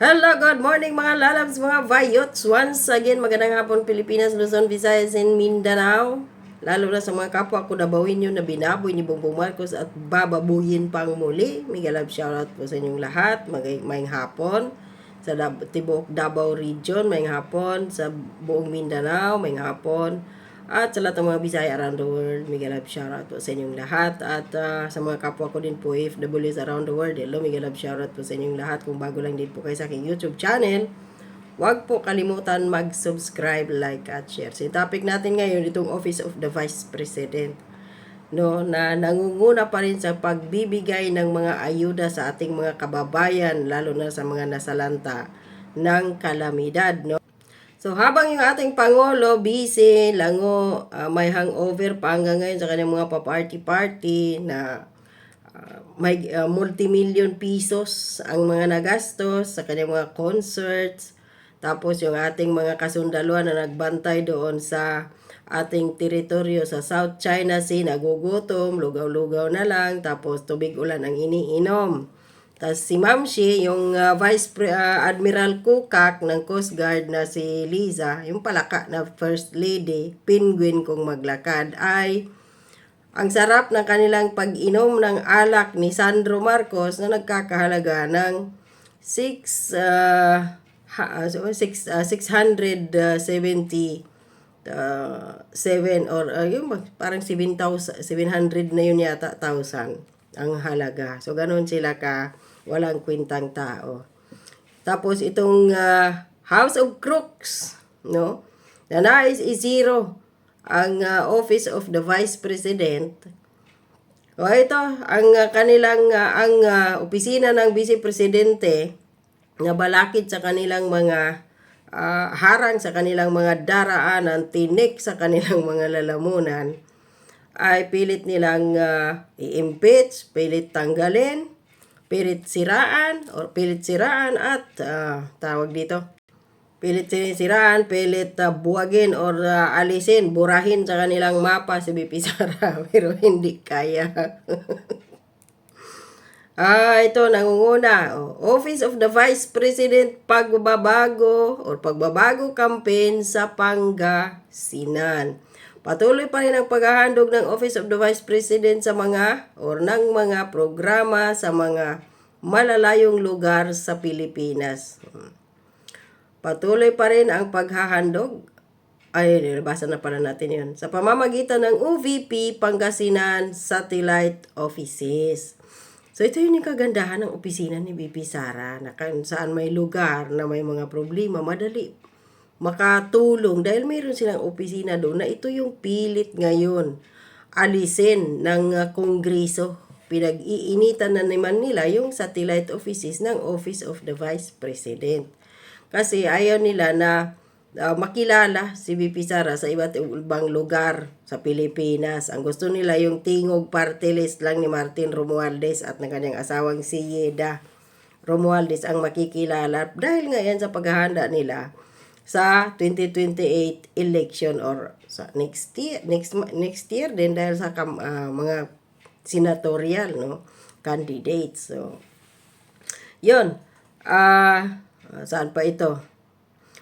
Hello, good morning mga lalabs, mga vayots. Once again, magandang hapon Pilipinas, Luzon, Visayas, and Mindanao. Lalo na sa mga kapwa ko nabawin nyo na binaboy ni Bongbong Marcos at bababuyin pang muli. Mega love shoutout po sa inyong lahat. Mag maing hapon sa Tibok Davao Region, maing hapon sa buong Mindanao, maing hapon. At sa lahat ng mga Bisaya around the world, mega love shoutout po sa inyong lahat. At ah, sa mga kapwa ko din po, FWs around the world, hello, mega love shoutout po sa inyong lahat. Kung bago lang din po kayo sa aking YouTube channel, huwag po kalimutan mag-subscribe, like, at share. So, topic natin ngayon, itong Office of the Vice President no na nangunguna pa rin sa pagbibigay ng mga ayuda sa ating mga kababayan lalo na sa mga nasalanta ng kalamidad no So habang yung ating pangulo busy lango ah, may hangover pa hanggang ngayon sa kanyang mga pa-party-party na ah, may ah, multi-million pesos ang mga nagastos sa kanyang mga concerts tapos yung ating mga kasundaluhan na nagbantay doon sa ating teritoryo sa South China Sea, nagugutom, lugaw-lugaw na lang, tapos tubig ulan ang iniinom. Tapos si Mamshi, yung ah, Vice Pre- ah, Admiral Kukak ng Coast Guard na si Liza, yung palaka na First Lady, penguin kung maglakad, ay ang sarap ng kanilang pag-inom ng alak ni Sandro Marcos na nagkakahalaga ng 6 uh, ha, so, six, uh, 670 uh, 7 or uh, yung parang 7,000 700 na yun yata thousand ang halaga. So ganun sila ka walang kwintang tao. Tapos itong uh, House of Crooks, no? Na nais i-zero ang uh, Office of the Vice President. O ito, ang uh, kanilang uh, ang uh, opisina ng Vice Presidente na balakid sa kanilang mga ah, harang sa kanilang mga daraanan, tinik sa kanilang mga lalamunan, ay pilit nilang ah, i-impeach, pilit tanggalin, pilit siraan, or pilit siraan at ah, tawag dito, pilit siraan, pilit ah, buwagin or ah, alisin, burahin sa kanilang mapa si BP Sara, pero hindi kaya. Ah, ito, nangunguna. Oh, Office of the Vice President Pagbabago or Pagbabago Campaign sa Pangasinan. Patuloy pa rin ang paghahandog ng Office of the Vice President sa mga or ng mga programa sa mga malalayong lugar sa Pilipinas. Patuloy pa rin ang paghahandog ay, nilabasa na pala natin yun. Sa pamamagitan ng UVP Pangasinan Satellite Offices. So, ito yun yung kagandahan ng opisina ni BP Sara na saan may lugar na may mga problema, madali makatulong dahil mayroon silang opisina doon na ito yung pilit ngayon alisin ng uh, kongreso. Pinag-iinitan na naman nila yung satellite offices ng Office of the Vice President. Kasi ayaw nila na uh, makilala si BP Sara sa iba't ibang lugar sa Pilipinas. Ang gusto nila yung tingog party list lang ni Martin Romualdez at ng kanyang asawang si Yeda Romualdez ang makikilala dahil ngayon sa paghahanda nila sa 2028 election or sa next year next next year din dahil sa ah, mga senatorial no candidates. So yun. Ah saan pa ito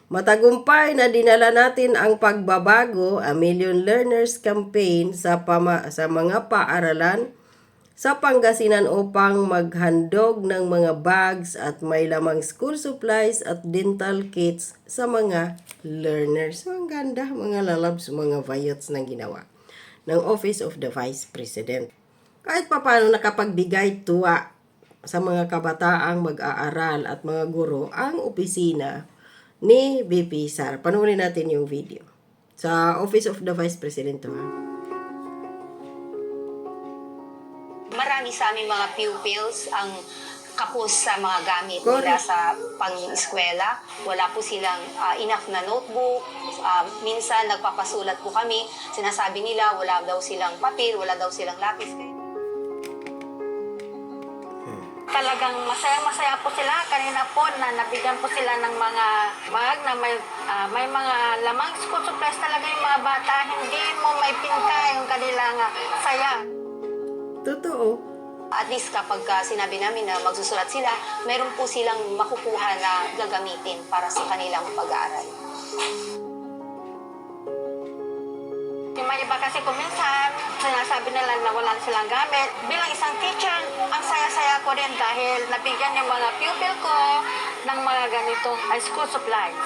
Matagumpay na dinala natin ang pagbabago, a Million Learners Campaign sa, pama, sa mga paaralan sa Pangasinan upang maghandog ng mga bags at may lamang school supplies at dental kits sa mga learners. So, ang ganda, mga lalabs, mga vayots na ginawa ng Office of the Vice President. Kahit papano nakapagbigay tuwa sa mga kabataang mag-aaral at mga guro ang opisina ni BP Sara. Panoorin natin yung video. Sa Office of the Vice President to, ha? marami sa aming mga pupils ang kapos sa mga gamit Correct. nila sa pang-eskwela. Wala po silang ah, enough na notebook. Ah, minsan nagpapasulat po kami. Sinasabi nila wala daw silang papel, wala daw silang lapis. Talagang masaya-masaya po sila. Kanina po na nabigyan po sila ng mga bag na may, ah, may mga lamang school supplies talaga yung mga bata. Hindi mo may pinka yung kanilang ah, saya. Totoo. At least kapag ah, sinabi namin na magsusulat sila, meron po silang makukuha na gagamitin para sa kanilang pag-aaral. Mga iba kasi kung minsan, sinasabi nila na wala silang gamit. Bilang isang teacher, ang saya-saya ko din dahil nabigyan yung mga pupil ko ng mga ganitong school supplies.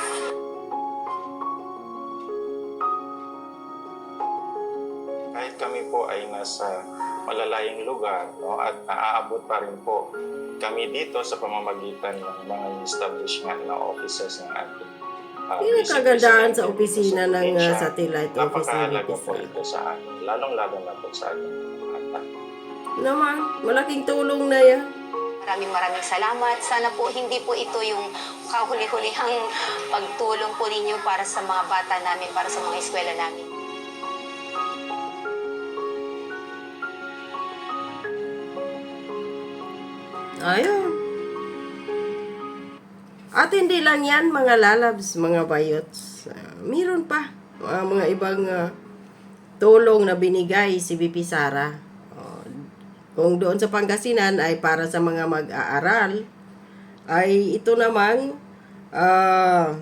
kahit kami po ay nasa malalayong lugar no, at naaabot pa rin po kami dito sa pamamagitan ng mga establishment na offices ng ating Yun ang President sa opisina ng uh, satellite office VP po ito sa amin, lalong-lalo na po sa anak. Naman, malaking tulong na yan. Maraming maraming salamat. Sana po hindi po ito yung kahuli-hulihang pagtulong po ninyo para sa mga bata namin, para sa mga eskwela namin. Ayun. At hindi lang yan, mga lalabs, mga bayots. Ah, meron pa. ah, mga ibang ah, tulong na binigay si VP Sara. Oh, kung doon sa Pangasinan ay para sa mga mag-aaral, ay ito namang ah,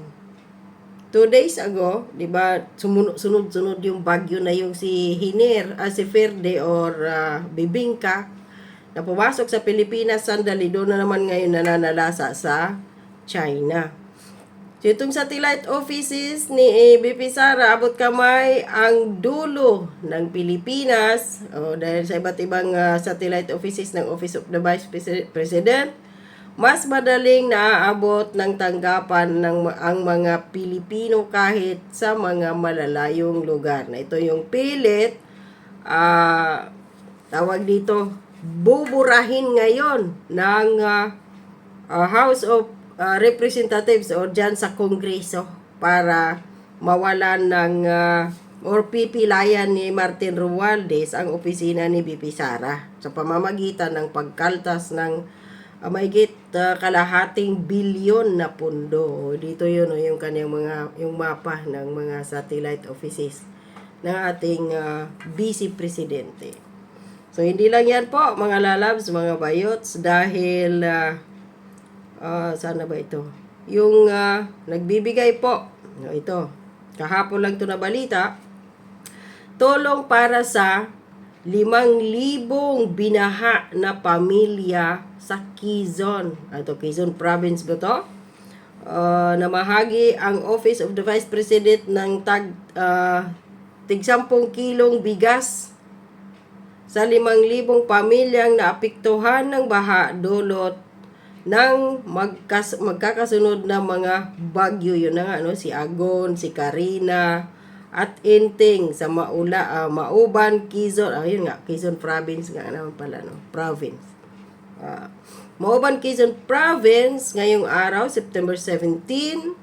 two days ago, di ba, sunod-sunod yung bagyo na yung si Hiner, ah, si Verde or ah, Bibingka, na pumasok sa Pilipinas sandali, doon na naman ngayon nananalasa sa China. So, itong satellite offices ni BP Sara, abot kamay ang dulo ng Pilipinas o dahil sa iba't ibang ah, satellite offices ng Office of the Vice Presi- President, mas madaling naaabot ng tanggapan ng ang mga Pilipino kahit sa mga malalayong lugar. Na ito yung pilit, ah, tawag dito, buburahin ngayon ng ah, ah, House of ah, Representatives o dyan sa Kongreso para mawalan ng ah, or pipilayan ni Martin Romualdez ang opisina ni BP Sara sa pamamagitan ng pagkaltas ng uh, maigit ah, kalahating bilyon na pundo. Dito yun oh, yung kanyang mga yung mapa ng mga satellite offices ng ating ah, vice presidente. So, hindi lang yan po, mga lalabs, mga bayots, dahil, ah, ah, sana ba ito? Yung ah, nagbibigay po, ito, kahapon lang ito na balita, tulong para sa limang libong binaha na pamilya sa Quezon. Ito, Quezon Province ba to? Uh, namahagi ang Office of the Vice President ng tag uh, tig 10 kilong bigas sa 5,000 pamilyang naapektuhan ng baha dulot ng magkas, magkakasunod na mga bagyo. Yun na nga no? Si Agon, si Karina at Inting sa Maula, ah, Mauban, Quezon, ayun nga, Quezon province nga naman pala no, province. Ah, Mauban, Quezon province ngayong araw, September 17,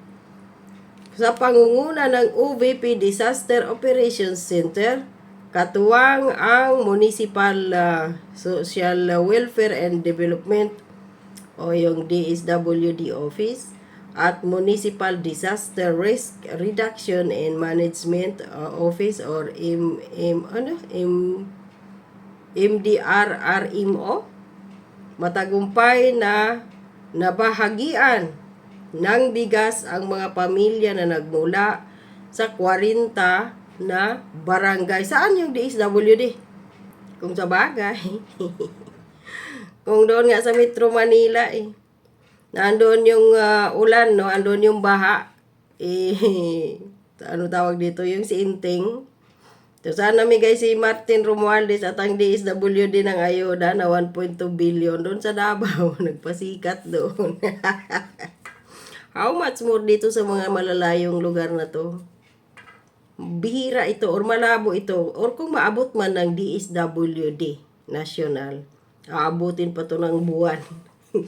sa pangunguna ng OVP Disaster Operations Center, katuwang ang Municipal ah, Social Welfare and Development o yung DSWD office at Municipal Disaster Risk Reduction and Management uh, Office or M, M ano M MDRRMO matagumpay na nabahagian ng bigas ang mga pamilya na nagmula sa 40 na barangay. Saan yung DSWD? Kung sa bagay. Kung doon nga sa Metro Manila eh. Nandoon yung ah, ulan, no? Andun yung baha. Eh, ano tawag dito? Yung si Inting. So, sana namigay si Martin Romualdez at ang DSWD ng ayuda na 1.2 billion doon sa Davao. Nagpasikat doon. How much more dito sa mga malalayong lugar na to? Bihira ito or malabo ito or kung maabot man ng DSWD national, aabutin pa to ng buwan.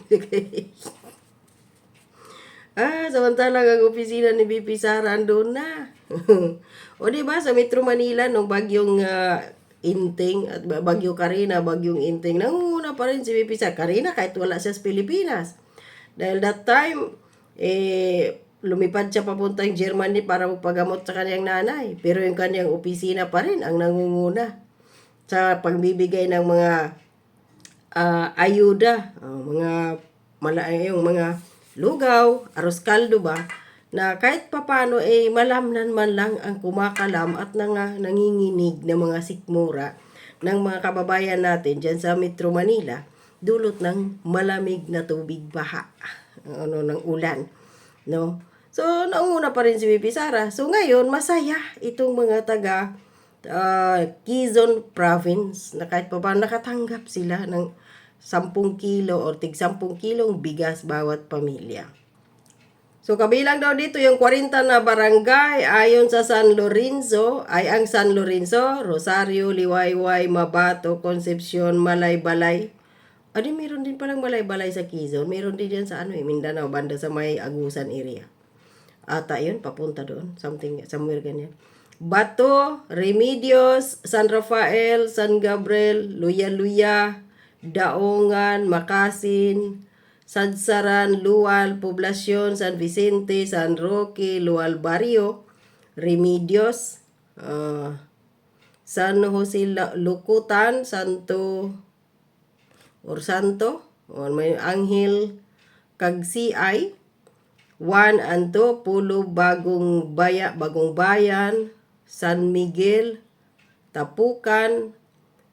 ah, samantalang ang opisina ni BP Sara andun na. o di ba sa Metro Manila nung bagyong ah, Inting at ba- bagyo Karina, bagyong Inting, nangunguna pa rin si BP Sara. Karina kahit wala siya sa Pilipinas. Dahil that time, eh, lumipad siya papuntang Germany para magpagamot sa kanyang nanay. Pero yung kanyang opisina pa rin ang nangunguna sa pagbibigay ng mga ah, ayuda, ah, mga mala yung mga lugaw, aros kaldo ba, na kahit papano eh malamnan man lang ang kumakalam at nang, nanginginig ng mga sikmura ng mga kababayan natin dyan sa Metro Manila dulot ng malamig na tubig baha ano ng ulan no? So naunguna pa rin si Bibi Sara. So ngayon masaya itong mga taga ah, Quezon province na kahit pa nakatanggap sila ng 10 kilo or tig 10 kilong bigas bawat pamilya So kabilang daw dito yung 40 na barangay ayon sa San Lorenzo ay ang San Lorenzo, Rosario, Liwayway, Mabato, Concepcion, Malay-Balay. Ano meron din palang Malay-Balay sa Quezon. Meron din yan sa ano eh, Mindanao, banda sa may Agusan area. Ata yun, papunta doon. Something, somewhere ganyan. Bato, Remedios, San Rafael, San Gabriel, Luya-Luya, Daongan, Makasin, Sadsaran, Lual, Poblacion, San Vicente, San Roque, Lual Barrio, Remedios, ah, San Jose Lukutan, Santo or Santo, or may Anghel Kagsiay, Juan Anto, Pulo Bagong Baya, Bagong Bayan, San Miguel, Tapukan,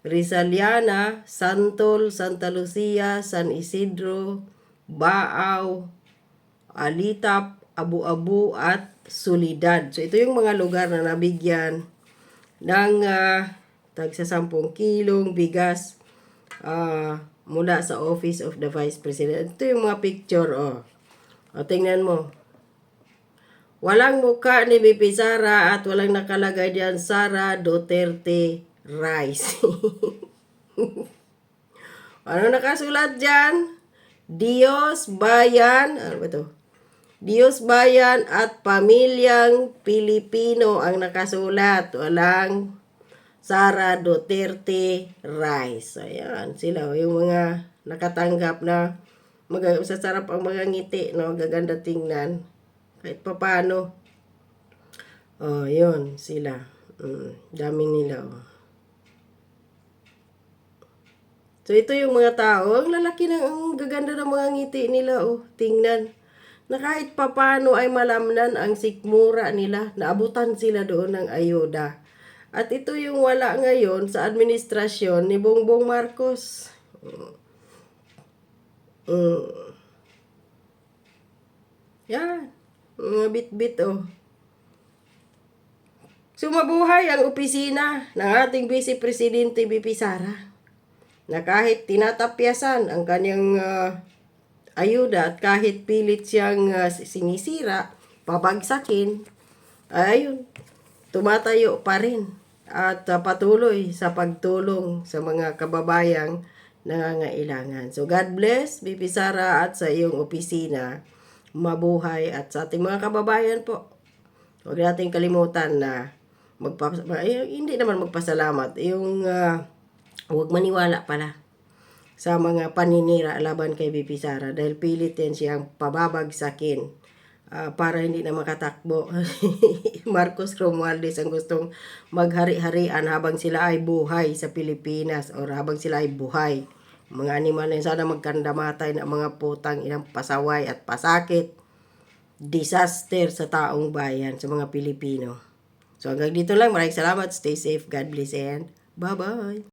Rizaliana, Santol, Santa Lucia, San Isidro, Baaw, Alitap, Abu-Abu at Solidad. So ito yung mga lugar na nabigyan ng uh, tagsa 10 kilong bigas ah, mula sa Office of the Vice President. Ito yung mga picture, oh. O, tingnan mo. Walang mukha ni BP Sara at walang nakalagay diyan Sara Duterte Rice. ano nakasulat diyan? Diyos, bayan, ano ba to? Diyos, bayan at pamilyang Pilipino ang nakasulat. Walang Sara Duterte Rice. Ayan, sila yung mga nakatanggap na mag sasarap ang mga ngiti, no? Gaganda tingnan. Kahit papano. Oh, yun, sila. Mm, dami nila, oh. So, ito yung mga tao. Ang lalaki ng, ang gaganda ng mga ngiti nila, oh. Tingnan. Na kahit papano ay malamnan ang sikmura nila. Naabutan sila doon ng ayuda. At ito yung wala ngayon sa administrasyon ni Bongbong Marcos. Mm. Yan. Mga bit-bit, oh. Sumabuhay ang opisina ng ating Vice Presidente BP Sara na kahit tinatapyasan ang kanyang ah, ayuda at kahit pilit siyang ah, sinisira, pabagsakin, ayun, tumatayo pa rin at ah, patuloy sa pagtulong sa mga kababayang nangangailangan. So God bless, BP Sara at sa iyong opisina, mabuhay at sa ating mga kababayan po. Huwag nating kalimutan na magpa ay, hindi naman magpasalamat. Yung ah, huwag maniwala pala sa mga paninira laban kay BP Sara dahil pilit yan siyang pababagsakin ah, para hindi na makatakbo. Marcos Romualdez ang gustong maghari-harian habang sila ay buhay sa Pilipinas or habang sila ay buhay. Mga animal na sana magkandamatay na mga putang inang pasaway at pasakit disaster sa taong bayan, sa mga Pilipino. So hanggang dito lang. Maraming salamat. Stay safe. God bless and bye-bye.